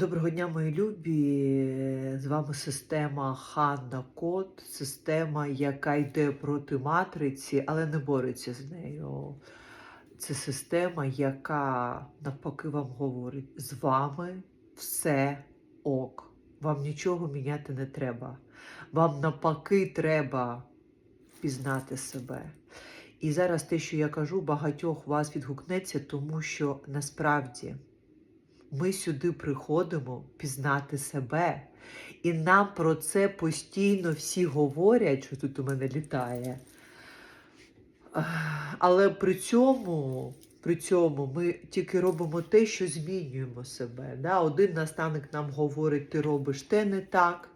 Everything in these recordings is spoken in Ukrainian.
Доброго дня, мої любі. З вами система Ханна Код, система, яка йде проти матриці, але не бореться з нею. Це система, яка навпаки вам говорить: з вами все ок. Вам нічого міняти не треба. Вам навпаки треба пізнати себе. І зараз те, що я кажу, багатьох вас відгукнеться, тому що насправді ми сюди приходимо пізнати себе. І нам про це постійно всі говорять, що тут у мене літає. Але при цьому, при цьому ми тільки робимо те, що змінюємо себе. Да? Один наставник нам говорить, ти робиш те не так.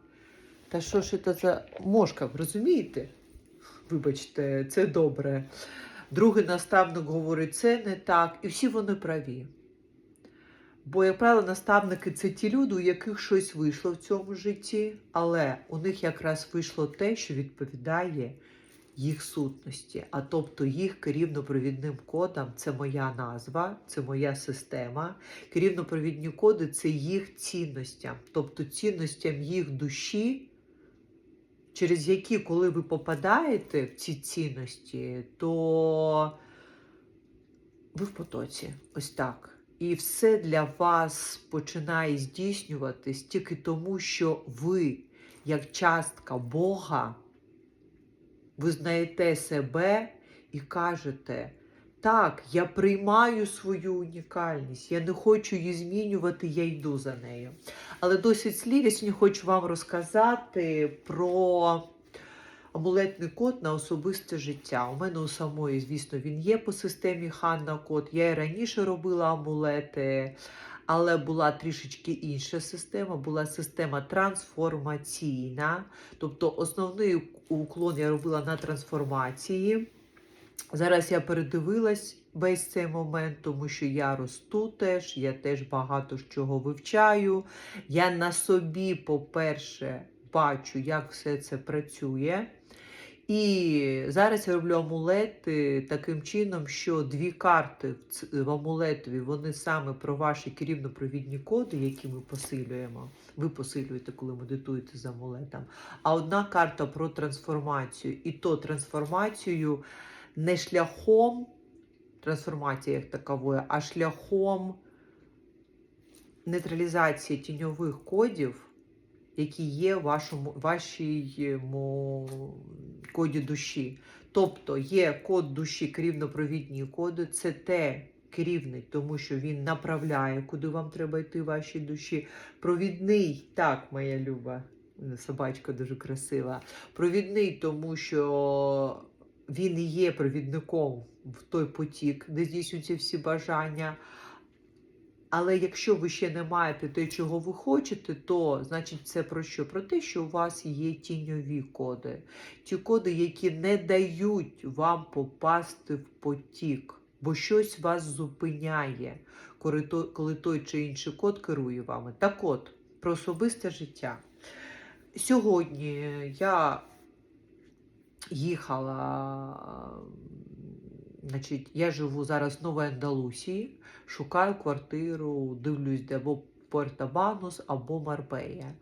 Та що ж це за мошка, розумієте? Вибачте, це добре. Другий наставник говорить, це не так, і всі вони праві. Бо, як правило, наставники це ті люди, у яких щось вийшло в цьому житті, але у них якраз вийшло те, що відповідає їх сутності, а тобто їх керівно-провідним кодам це моя назва, це моя система. Керівно-провідні коди це їх цінностям, тобто цінностям їх душі, через які, коли ви попадаєте в ці цінності, то ви в потоці. Ось так. І все для вас починає здійснюватись тільки тому, що ви, як частка Бога, визнаєте себе і кажете, так, я приймаю свою унікальність, я не хочу її змінювати, я йду за нею. Але досить слів, я сьогодні хочу вам розказати про амулетний код на особисте життя. У мене у самої, звісно, він є по системі Ханна код. Я і раніше робила амулети, але була трішечки інша система, була система трансформаційна. Тобто основний уклон я робила на трансформації. Зараз я передивилась весь цей момент, тому що я росту теж, я теж багато чого вивчаю. Я на собі, по-перше, бачу, як все це працює. І зараз я роблю амулети таким чином, що дві карти в амулетові вони саме про ваші керівно-провідні коди, які ми посилюємо. Ви посилюєте, коли медитуєте з амулетом. А одна карта про трансформацію. І то трансформацію не шляхом трансформації як такової, а шляхом нейтралізації тіньових кодів які є в вашому вашому коді душі. Тобто є код душі, керівно-провідні коди, це те керівник, тому що він направляє, куди вам треба йти в вашій душі. Провідний, так, моя люба, собачка дуже красива. Провідний, тому що він і є провідником в той потік, де здійснюються всі бажання. Але якщо ви ще не маєте те, чого ви хочете, то значить це про що? Про те, що у вас є тіньові коди. Ті коди, які не дають вам попасти в потік, бо щось вас зупиняє, коли той, чи інший код керує вами. Так от, про особисте життя. Сьогодні я їхала. Значить, я живу зараз в Новій Андалусії, шукаю квартиру, дивлюсь, де або Пуерто-Банус, або Марбея.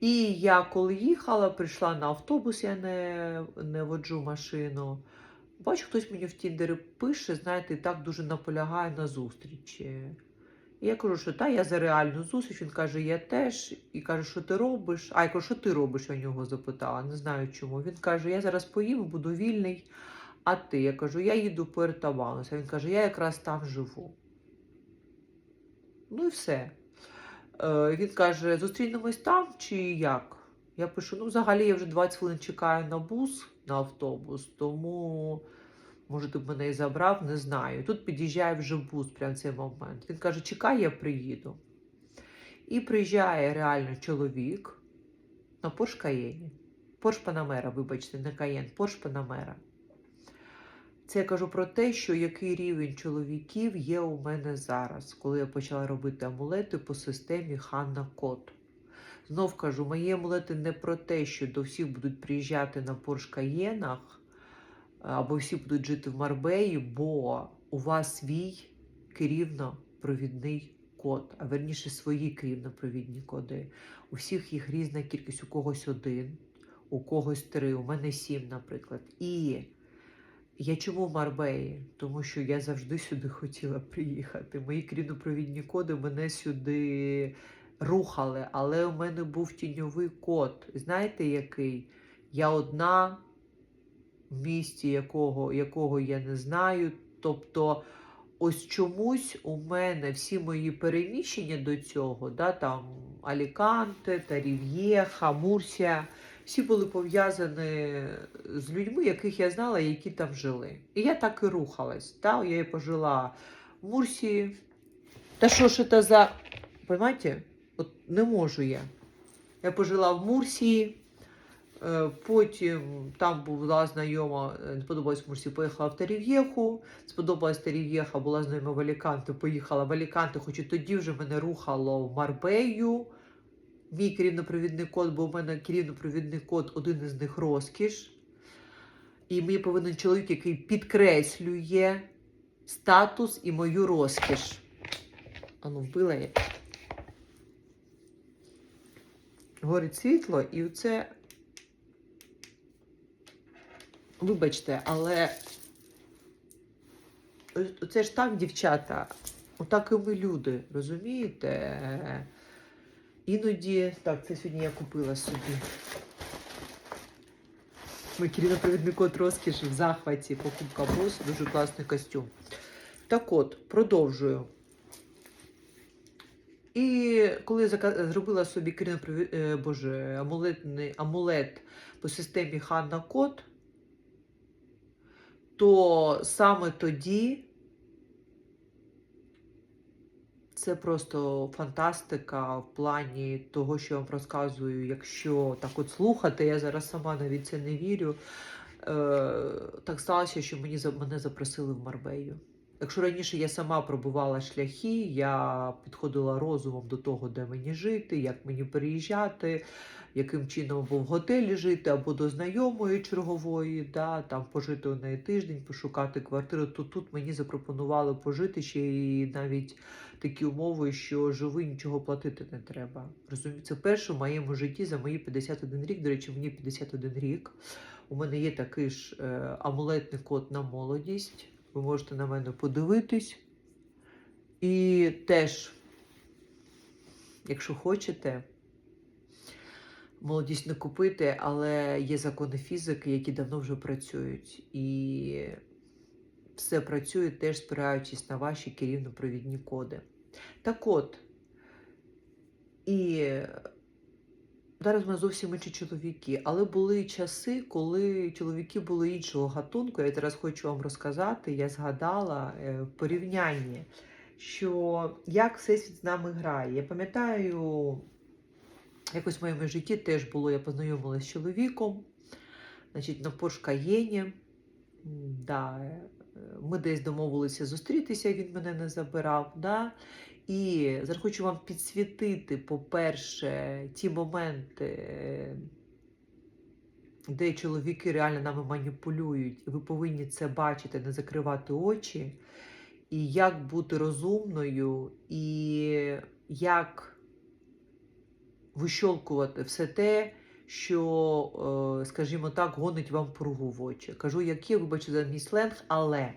І я коли їхала, прийшла на автобус, я не, не воджу машину. Бачу, хтось мені в Тіндері пише, знаєте, і так дуже наполягає на зустрічі. І я кажу, що та, я за реальну зустріч. Він каже, я теж. І каже, що ти робиш? А я кажу, що ти робиш? Я нього запитала, не знаю чому. Він каже, я зараз поїм, буду вільний. А ти? Я кажу, я їду по Ертабанус. А він каже, я якраз там живу. Ну і все. Е, він каже, зустрінемось там чи як? Я пишу: ну, взагалі я вже 20 хвилин чекаю на бус, на автобус, тому, може, ти б мене і забрав, не знаю. Тут під'їжджає вже бус прямо в цей момент. Він каже, чекай, я приїду. І приїжджає реально чоловік на Порш Каєні. Порш Панамера, вибачте, не Каєн, Порш Панамера. Це я кажу про те, що який рівень чоловіків є у мене зараз, коли я почала робити амулети по системі Ханна Код. Знов кажу, мої амулети не про те, що до всіх будуть приїжджати на Порш Каєнах, або всі будуть жити в Марбеї, бо у вас свій керівно-провідний код, а верніше свої керівно-провідні коди. У всіх їх різна кількість, у когось один, у когось три, у мене сім, наприклад. І я чому в Марбеї? Тому що я завжди сюди хотіла приїхати. Мої керівно-провідні коди мене сюди рухали, але у мене був тіньовий код. Знаєте, який? Я одна в місті, якого, якого я не знаю. Тобто, ось чомусь у мене всі мої переміщення до цього, да, там Аліканте, Тарів'єха, Мурсія, всі були пов'язані з людьми, яких я знала, які там жили. І я так і рухалась. Да? Я пожила в Мурсії. Та що ж це за. Понимаете? От не можу я. Я пожила в Мурсії. Е, Потім там була знайома, е, не сподобалась Мурсі, поїхала в Тарів'єху. Сподобалась Тарів'єха, була знайома в Аліканте, поїхала в Аліканте, хоч і тоді вже мене рухало в Марбею. Мій керівно-провідний код, бо у мене керівно-провідний код один із них розкіш. І мені повинен чоловік, який підкреслює статус і мою розкіш. Ану, вбила я. Горить світло, і це Вибачте, але це ж так, дівчата, отак і ми люди, розумієте? Іноді, так, це сьогодні я купила собі. Мій керівно-провідний код розкіш в захваті, покупка бос, дуже класний костюм. Так от, продовжую. І коли я зробила собі керівно-провід... е, боже, амулетний амулет по системі Ханна Код, то саме тоді це просто фантастика в плані того, що я вам розказую. Якщо так от слухати, я зараз сама навіть це не вірю. Е, так сталося, що мені мене запросили в Марбею. Якщо раніше я сама пробувала шляхи, я підходила розумом до того, де мені жити, як мені переїжджати, яким чином або в готелі жити, або до знайомої чергової, да, там пожити у тиждень, пошукати квартиру, то тут мені запропонували пожити ще і навіть такі умови, що живи, нічого платити не треба. Розумієте, це перше в моєму житті за мої 51 рік. До речі, мені 51 рік. У мене є такий ж е, амулетний код на молодість. Ви можете на мене подивитись. І теж, якщо хочете, молодість не купити, але є закони фізики, які давно вже працюють. І все працює теж спираючись на ваші керівно-провідні коди. Так от, і зараз мене зовсім інші чоловіки, але були часи, коли чоловіки були іншого гатунку. Я зараз хочу вам розказати. Я згадала е, в порівнянні, що як всесвіт з нами грає. Я пам'ятаю, якось в моєму житті теж було, я познайомилася з чоловіком, значить, на Cayenne. Да, е, ми десь домовилися зустрітися, він мене не забирав. Да? І зараз хочу вам підсвітити, по-перше, ті моменти, е, де чоловіки реально нами маніпулюють. І ви повинні це бачити, не закривати очі. І як бути розумною, і як вищолкувати все те, що, е, скажімо так, гонить вам пругу в очі. Кажу, як є, вибачте за мій сленг, але.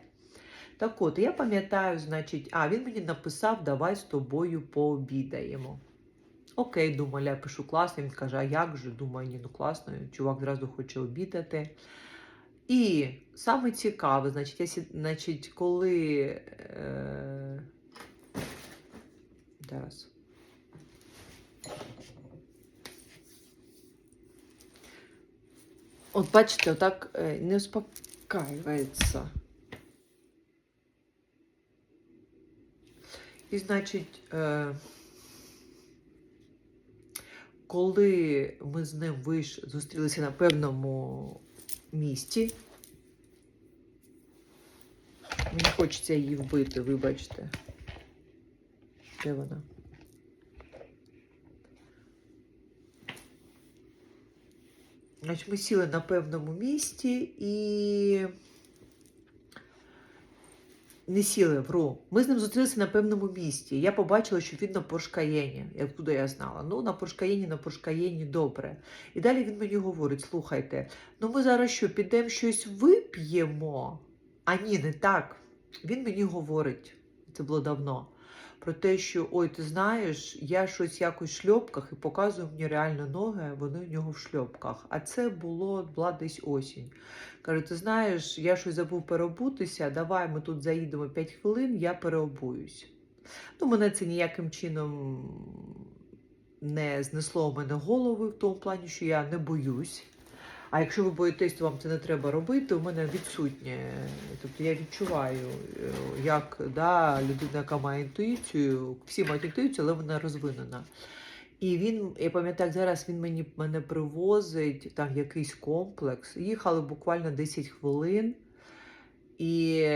Так от, я пам'ятаю, значить, а він мені написав, давай з тобою пообідаємо. Окей, думаю, я пишу класно. Він каже, а як же? Думаю, ні, ну класно, чувак зразу хоче обідати. І саме цікаве, значить, я, значить коли. Е... От бачите, отак е, не успокаюється. І, значить, е, коли ми з ним виш... зустрілися на певному місці, мені хочеться її вбити, вибачте. Де вона? Значить, ми сіли на певному місці і не сіли, вру. Ми з ним зустрілися на певному місці. Я побачила, що він на Поршкаєні. Откуда я знала? Ну, на Поршкаєні, на Поршкаєні добре. І далі він мені говорить: слухайте, ну ми зараз що, підемо щось вип'ємо? А ні, не так. Він мені говорить, це було давно, про те, що ой, ти знаєш, я щось якось в шльопках і показує мені реально ноги, вони в нього в шльопках. А це було була десь осінь. Каже, ти знаєш, я щось забув переобутися, давай ми тут заїдемо 5 хвилин, я переобуюсь. Ну, мене це ніяким чином не знесло у мене голови в тому плані, що я не боюсь. А якщо ви боїтесь, то вам це не треба робити. У мене відсутнє. Тобто я відчуваю, е, як да, людина, яка має інтуїцію, всі мають інтуїцію, але вона розвинена. І він, я пам'ятаю, зараз він мені мене привозить там якийсь комплекс. Їхали буквально 10 хвилин. І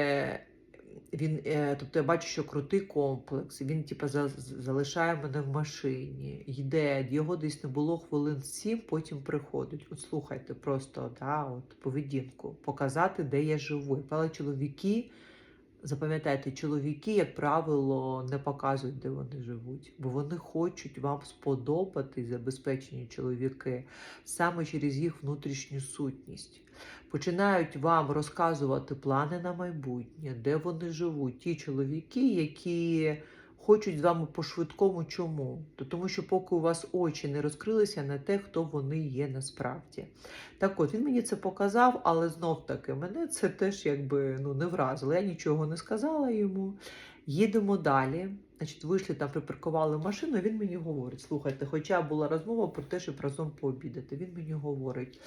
він, е, тобто я бачу, що крутий комплекс. Він, типу, за- залишає мене в машині, йде, його десь не було хвилин сім, потім приходить. От слухайте, просто да, от, поведінку, показати, де я живу. Але чоловіки, запам'ятайте, чоловіки, як правило, не показують, де вони живуть, бо вони хочуть вам сподобати забезпечені чоловіки саме через їх внутрішню сутність починають вам розказувати плани на майбутнє, де вони живуть, ті чоловіки, які хочуть з вами по-швидкому. Чому? То тому що поки у вас очі не розкрилися на те, хто вони є насправді. Так от він мені це показав, але знов таки мене це теж якби ну не вразило. Я нічого не сказала йому. Їдемо далі. Значить, вийшли там, припаркували машину. Він мені говорить: слухайте, хоча була розмова про те, щоб разом пообідати. Він мені говорить.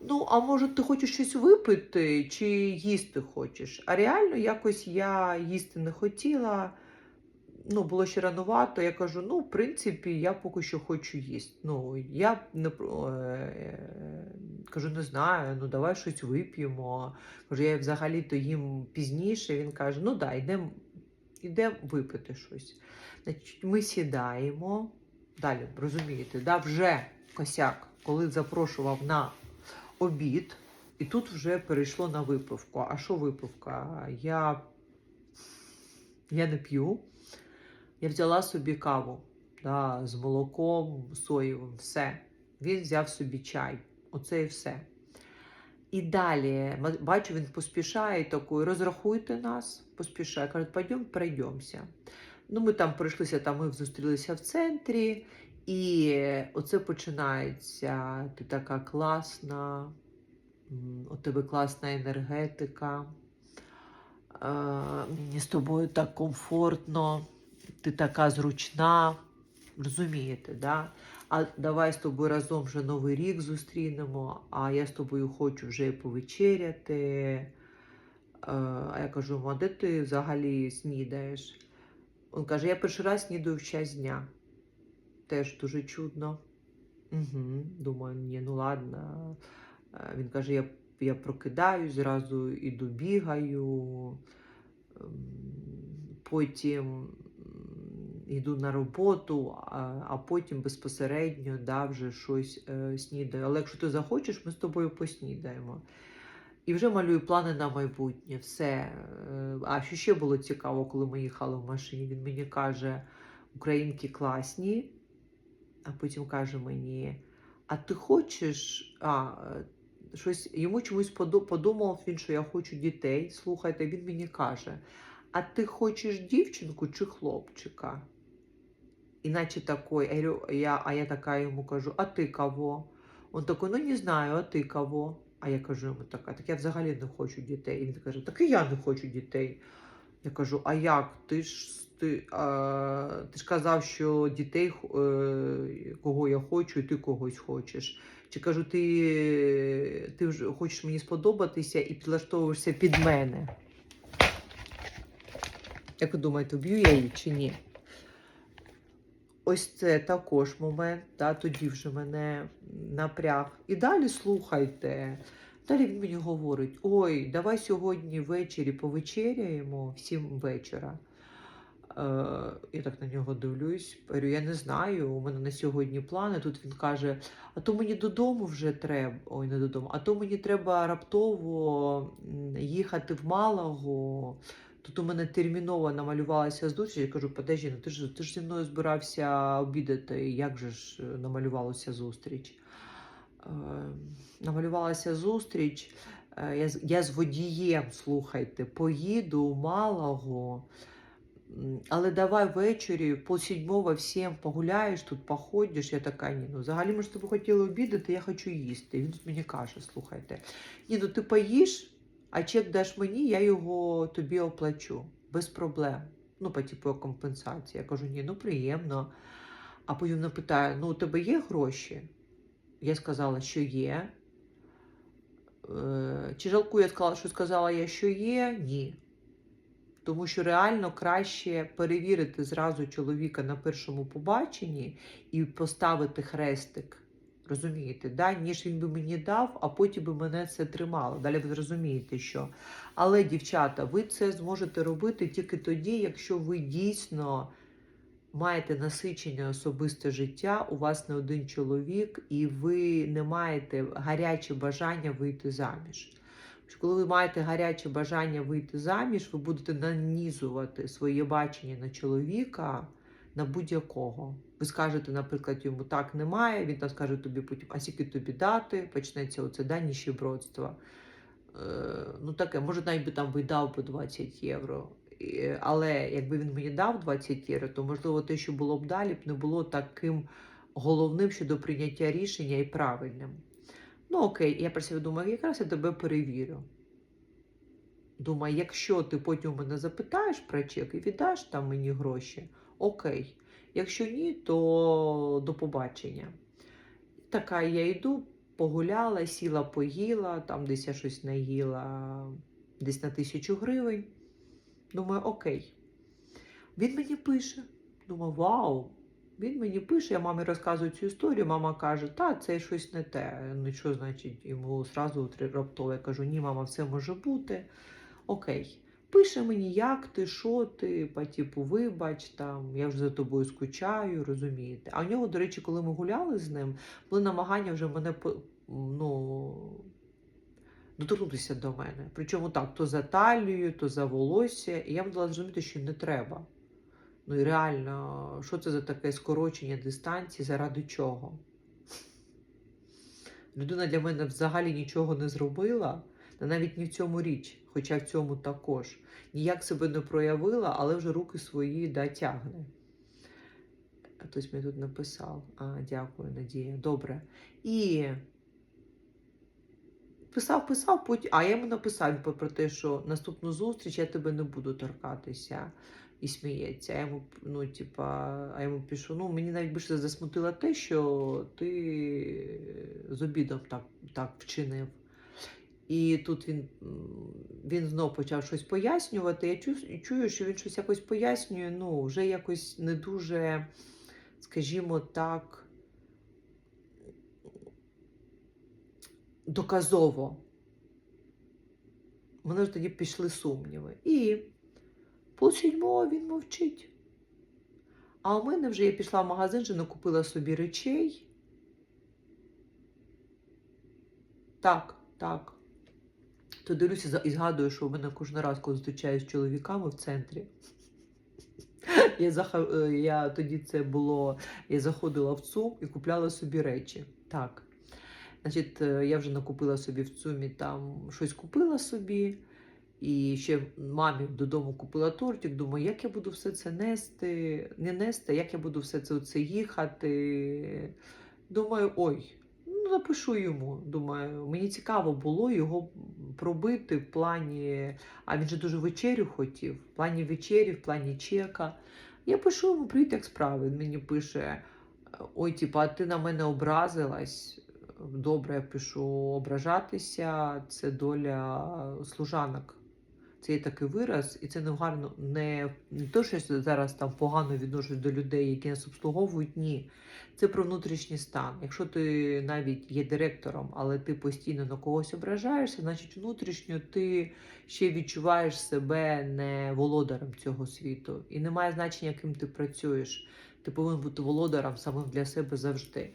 Ну, а може, ти хочеш щось випити чи їсти хочеш? А реально якось я їсти не хотіла. Ну, було ще ранувато. Я кажу: ну, в принципі, я поки що хочу їсти. Ну, я не е, кажу, не знаю, ну давай щось вип'ємо. Кажу, я взагалі-то їм пізніше. Він каже: ну да, йдемо йдем випити щось. Значить, ми сідаємо. Далі, розумієте, да, вже косяк, коли запрошував на обід, і тут вже перейшло на випивку. А що випивка? Я, я не п'ю. Я взяла собі каву да, з молоком, соєвим, все. Він взяв собі чай. Оце і все. І далі бачу, він поспішає такий, розрахуйте нас, поспішає. Каже, пойдемо, пройдемося. Ну, ми там пройшлися, там ми зустрілися в центрі, і оце починається. Ти така класна, у тебе класна енергетика. Е, Мені з тобою так комфортно, ти така зручна. Розумієте, да? А давай з тобою разом вже Новий рік зустрінемо, а я з тобою хочу вже повечеряти. Е, А я кажу, «Ма, де ти взагалі снідаєш? Він каже, я перший раз снідаю в час дня. Теж дуже чудно. Угу. Думаю, ні, ну ладно. Е, Він каже, я, я прокидаюсь, зразу іду бігаю, ем, потім йду на роботу, а, потім безпосередньо да, вже щось е, снідаю. Але якщо ти захочеш, ми з тобою поснідаємо. І вже малюю плани на майбутнє. Все. Е, А що ще було цікаво, коли ми їхали в машині? Він мені каже: Українки класні, а потім каже мені: А ти хочеш? А, щось йому чомусь подумав він, що я хочу дітей. Слухайте, він мені каже: А ти хочеш дівчинку чи хлопчика? Іначе такой, я, а я така йому кажу, а ти кого? Он такой, ну не знаю, а ти кого? А я кажу йому така, так я взагалі не хочу дітей. І він каже, так і я не хочу дітей. Я кажу, а як? Ти ж ти, а, ти ж казав, що дітей е, кого я хочу, і ти когось хочеш. Чи кажу, ти, ти вже хочеш мені сподобатися і підлаштовуєшся під мене? Як ви думаєте, вб'ю я її чи ні? Ось це також момент, да, тоді вже мене напряг. І далі слухайте. Далі він мені говорить: ой, давай сьогодні ввечері повечеряємо в сім вечора. Е, я так на нього дивлюсь. Говорю, я не знаю, у мене на сьогодні плани. Тут він каже: а то мені додому вже треба. Ой, не додому, а то мені треба раптово їхати в Малагу, Тут у мене терміново намалювалася зустріч. Я кажу, подожди, ну ти ж ти ж зі мною збирався обідати. Як же ж е, намалювалася зустріч? Е, намалювалася зустріч. Е, я, я з водієм, слухайте, поїду у малого. Але давай ввечері, по сідьмого всім погуляєш, тут походиш. Я така, ні, ну взагалі ми ж тобі хотіли обідати, я хочу їсти. Він мені каже, слухайте, ні, ну ти поїш, а чек даш мені, я його тобі оплачу. Без проблем. Ну, по типу компенсації. Я кажу, ні, ну приємно. А потім вона питає: ну, у тебе є гроші? Я сказала, що є. Е, Чи жалкую, я сказала, що сказала я, що є? Ні. Тому що реально краще перевірити зразу чоловіка на першому побаченні і поставити хрестик. Розумієте, да? ніж він би мені дав, а потім би мене це тримало. Далі ви зрозумієте, що. Але, дівчата, ви це зможете робити тільки тоді, якщо ви дійсно маєте насичене особисте життя, у вас не один чоловік, і ви не маєте гаряче бажання вийти заміж. Що Коли ви маєте гаряче бажання вийти заміж, ви будете нанізувати своє бачення на чоловіка на будь-якого. Ви скажете, наприклад, йому так немає, він там скаже тобі потім, а скільки тобі дати, почнеться оце да, ніщебродство. Е, ну таке, може навіть би там видав по 20 євро. Але якби він мені дав 20 євро, то можливо те, що було б далі, б не було таким головним щодо прийняття рішення і правильним. Ну окей, я про себе думаю, якраз я тебе перевірю. Думаю, якщо ти потім мене запитаєш про чек і віддаш там мені гроші, окей. Якщо ні, то до побачення. Така я йду, погуляла, сіла, поїла, там десь я щось наїла десь на тисячу гривень. Думаю, окей. Він мені пише. Думаю, вау. Він мені пише, я мамі розказую цю історію. Мама каже, та це щось не те. Ну що значить, йому три раптово. Я кажу, ні, мама, все може бути. Окей. Пише мені, як ти, що ти, по типу, вибач, там, я вже за тобою скучаю, розумієте. А в нього, до речі, коли ми гуляли з ним, були намагання вже мене ну, доторкнутися до мене. Причому так, то за талію, то за волосся. І я дала зрозуміти, що не треба. Ну і реально, що це за таке скорочення дистанції, заради чого? Людина для мене взагалі нічого не зробила, та навіть не в цьому річ, хоча в цьому також. Ніяк себе не проявила, але вже руки свої да, тягне. Хтось мені тут написав. А, дякую, Надія. Добре. І писав, писав, потім. А я йому написав про те, що наступну зустріч я тебе не буду торкатися. І сміється. А йому, ну, типа, а йому пишу, ну мені навіть більше засмутило те, що ти з обідом так, так вчинив. І тут він, він знов почав щось пояснювати. Я чую, чую, що він щось якось пояснює, ну, вже якось не дуже, скажімо так, доказово. Мене ж тоді пішли сумніви. І по сьомого він мовчить. А у мене вже я пішла в магазин, вже накупила собі речей. Так, так. То дивлюся і згадую, що у мене кожен раз, коли зустрічаюсь з чоловіками в центрі. Я, заха- е, я тоді це було, я заходила в ЦУМ і купляла собі речі. Так. Значить, е, я вже накупила собі в ЦУМі там щось купила собі. І ще мамі додому купила тортик. Думаю, як я буду все це нести, не нести, як я буду все це оце їхати. Думаю, ой, ну напишу йому. Думаю, мені цікаво було його пробити в плані. А він же дуже вечерю хотів, в плані вечері, в плані чека. Я пишу йому привіт, як справи. Він мені пише: Ой, типа, ти на мене образилась. Добре, я пишу ображатися, це доля служанок. Це є такий вираз, і це не гарно, не, не то, що я зараз там погано відношусь до людей, які нас обслуговують. Ні. Це про внутрішній стан. Якщо ти навіть є директором, але ти постійно на когось ображаєшся, значить внутрішньо ти ще відчуваєш себе не володарем цього світу. І немає значення, яким ти працюєш. Ти повинен бути володарем самим для себе завжди.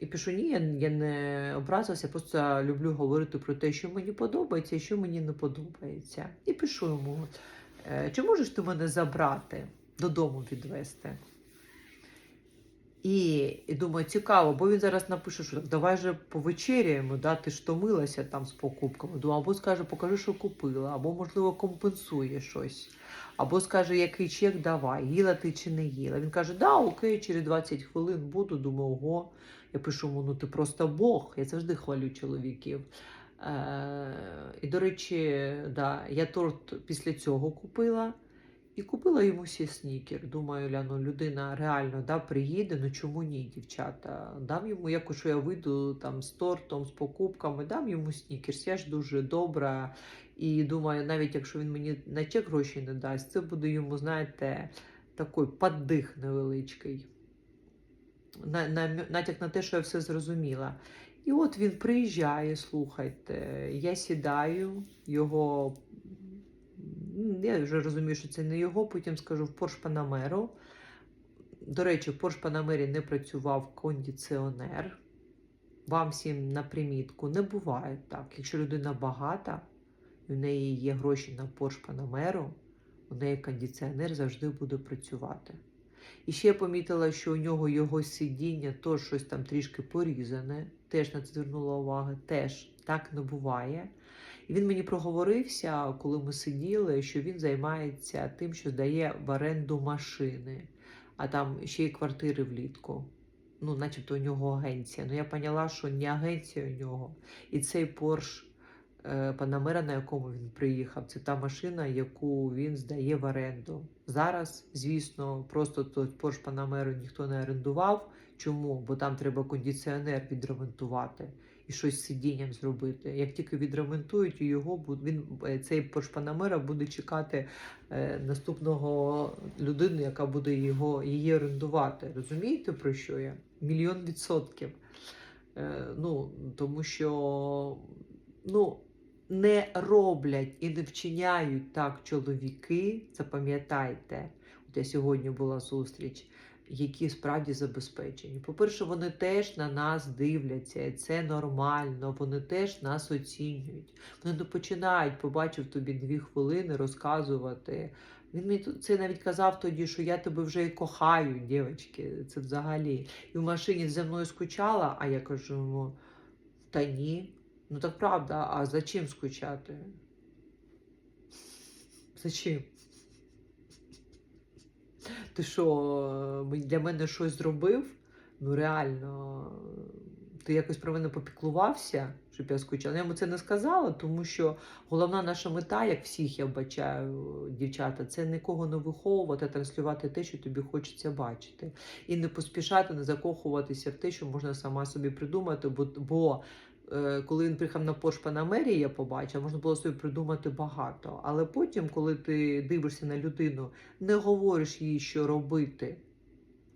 І пишу, ні, я, я не образилася, просто люблю говорити про те, що мені подобається і що мені не подобається. І пишу йому. е, чи можеш ти мене забрати, додому відвести? І, і думаю, цікаво, бо він зараз напише, що давай же повечеряємо, да, ти ж томилася там з покупками. Думаю, або скаже, покажи, що купила, або, можливо, компенсує щось. Або скаже, який чек давай, їла ти чи не їла. Він каже, да, окей, через 20 хвилин буду. Думаю, ого. Я пишу йому, ну ти просто Бог. Я завжди хвалю чоловіків. Е, і, до речі, да, я торт після цього купила. І купила йому ще снікер. Думаю, ля, ну, людина реально да, приїде, ну чому ні, дівчата? Дам йому, якось я вийду там з тортом, з покупками, дам йому снікерс. Я ж дуже добра. І думаю, навіть якщо він мені на чек гроші не дасть, це буде йому, знаєте, такий поддих невеличкий. На, на, натяк на те, що я все зрозуміла. І от він приїжджає, слухайте, я сідаю, його. Я вже розумію, що це не його, потім скажу в Porsche Panamera. До речі, в Porsche Panamera не працював кондиціонер. Вам всім на примітку не буває так. Якщо людина багата, і в неї є гроші на Porsche Panamera, у неї кондиціонер завжди буде працювати. І ще я помітила, що у нього його сидіння то щось там трішки порізане. Теж на це звернула увагу. Теж так не буває. І він мені проговорився, коли ми сиділи, що він займається тим, що здає в оренду машини, а там ще й квартири влітку. Ну, начебто у нього агенція. Ну я поняла, що не агенція у нього. І цей Порш Панамера, на якому він приїхав, це та машина, яку він здає в оренду. Зараз, звісно, просто той Порш Панамеру ніхто не орендував. Чому? Бо там треба кондиціонер відремонтувати і щось з сидінням зробити. Як тільки відремонтують, його він е, цей Porsche Panamera буде чекати е, наступного людини, яка буде його її орендувати. Розумієте про що я? Мільйон відсотків. Е, ну, тому що ну, не роблять і не вчиняють так чоловіки. Запам'ятайте, от я сьогодні була зустріч які справді забезпечені. По-перше, вони теж на нас дивляться, і це нормально, вони теж нас оцінюють. Вони не починають, побачив тобі дві хвилини, розказувати. Він мені це навіть казав тоді, що я тебе вже і кохаю, дівчатки, це взагалі. І в машині зі мною скучала, а я кажу йому, та ні. Ну так правда, а за чим скучати? За чим? Ти що, е, для мене щось зробив? Ну реально, ти якось про мене попіклувався, щоб я скучала. Я йому це не сказала, тому що головна наша мета, як всіх я бачаю, дівчата, це нікого не виховувати, а транслювати те, що тобі хочеться бачити. І не поспішати, не закохуватися в те, що можна сама собі придумати, бо. бо коли він приїхав на Porsche Panamera, я побачила, можна було собі придумати багато. Але потім, коли ти дивишся на людину, не говориш їй, що робити,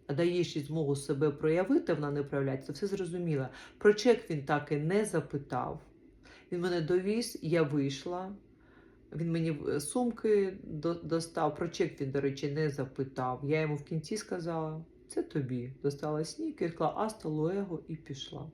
а даєш їй змогу себе проявити, вона не проявляється, все зрозуміло. Про чек він так і не запитав. Він мене довіз, я вийшла. Він мені е, сумки достав. Про чек він, до речі, не запитав. Я йому в кінці сказала: це тобі. Достала снікер, сказала Аста Луего і пішла.